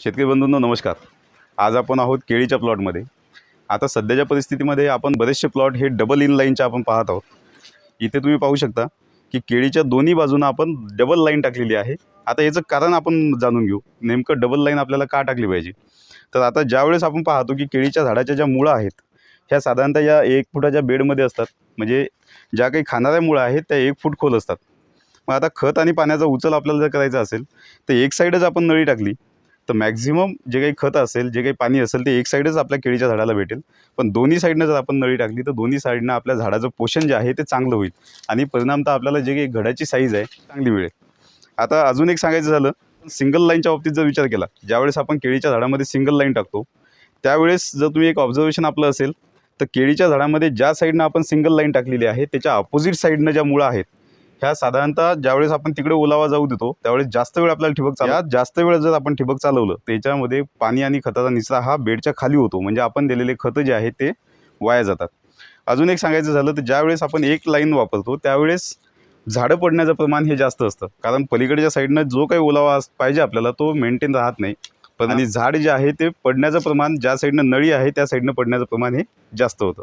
शेतकरी बंधूंनो नमस्कार. आज आपण आहोत केळीच्या प्लॉटमध्ये. आता सध्याच्या परिस्थितीमध्ये आपण बरेचसे प्लॉट हे डबल इन लाईनचे आपण पाहत आहोत. इथे तुम्ही पाहू शकता की केळीच्या दोन्ही बाजूनं आपण डबल लाईन टाकलेली आहे. आता याचं कारण आपण जाणून घेऊ. नेमकं डबल लाईन आपल्याला का टाकली पाहिजे? तर आता ज्यावेळेस आपण पाहतो की केळीच्या झाडाच्या ज्या मुळं आहेत ह्या साधारणतः या एक फुटाच्या बेडमध्ये असतात. म्हणजे ज्या काही खाणाऱ्या मुळं आहेत त्या एक फूट खोल असतात. मग आता खत आणि पाण्याचा उचल आपल्याला जर करायचा असेल तर एक साईडच आपण नळी टाकली. तर मॅक्झिमम जे काही खत असेल जे काही पाणी असेल ते एक साईडच आपल्या केळीच्या झाडाला भेटेल. पण दोन्ही साईडनं जर आपण नळी टाकली तर दोन्ही साईडनं आपल्या झाडाचं पोषण जे आहे ते चांगलं होईल. आणि परिणामतः आपल्याला जे काही घडाची साईज आहे चांगली मिळेल. आता अजून एक सांगायचं झालं सिंगल लाईनच्या बाबतीत जर विचार केला ज्यावेळेस आपण केळीच्या झाडामध्ये सिंगल लाईन टाकतो त्यावेळेस जर तुम्ही एक ऑब्झर्वेशन आपलं असेल तर केळीच्या झाडामध्ये ज्या साईडनं आपण सिंगल लाईन टाकलेली आहे त्याच्या अपोजिट साईडनं ज्या मुळं आहेत ह्या साधारणतः ज्यावेळेस आपण तिकडे ओलावा जाऊ देतो त्यावेळेस जास्त वेळ आपल्याला ठिबक चालू यात जास्त वेळ जर आपण ठिबक चालवलं त्याच्यामध्ये पाणी आणि खताचा निचरा हा बेडच्या खाली होतो. म्हणजे आपण दिलेले खतं जे आहेत ते वाया जातात. अजून एक सांगायचं झालं तर ज्यावेळेस आपण एक लाईन वापरतो त्यावेळेस झाडं पडण्याचं प्रमाण हे जास्त असतं. कारण पलीकडच्या साईडनं जो काही ओलावा अस- पाहिजे आपल्याला तो मेंटेन राहत नाही. पण आणि झाड जे आहे ते पडण्याचं प्रमाण ज्या साईडनं नळी आहे त्या साईडनं पडण्याचं प्रमाण हे जास्त होतं.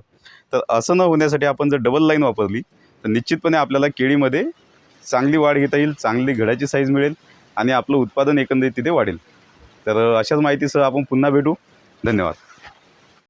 तर असं न होण्यासाठी आपण जर डबल लाईन वापरली तर निश्चितपणे आपल्याला केळीमध्ये चांगली वाढ घेता येईल चांगली घडाची साईज मिळेल आणि आपलं उत्पादन एकंदरीत तिथे वाढेल. तर अशाच माहितीसह आपण पुन्हा भेटू. धन्यवाद.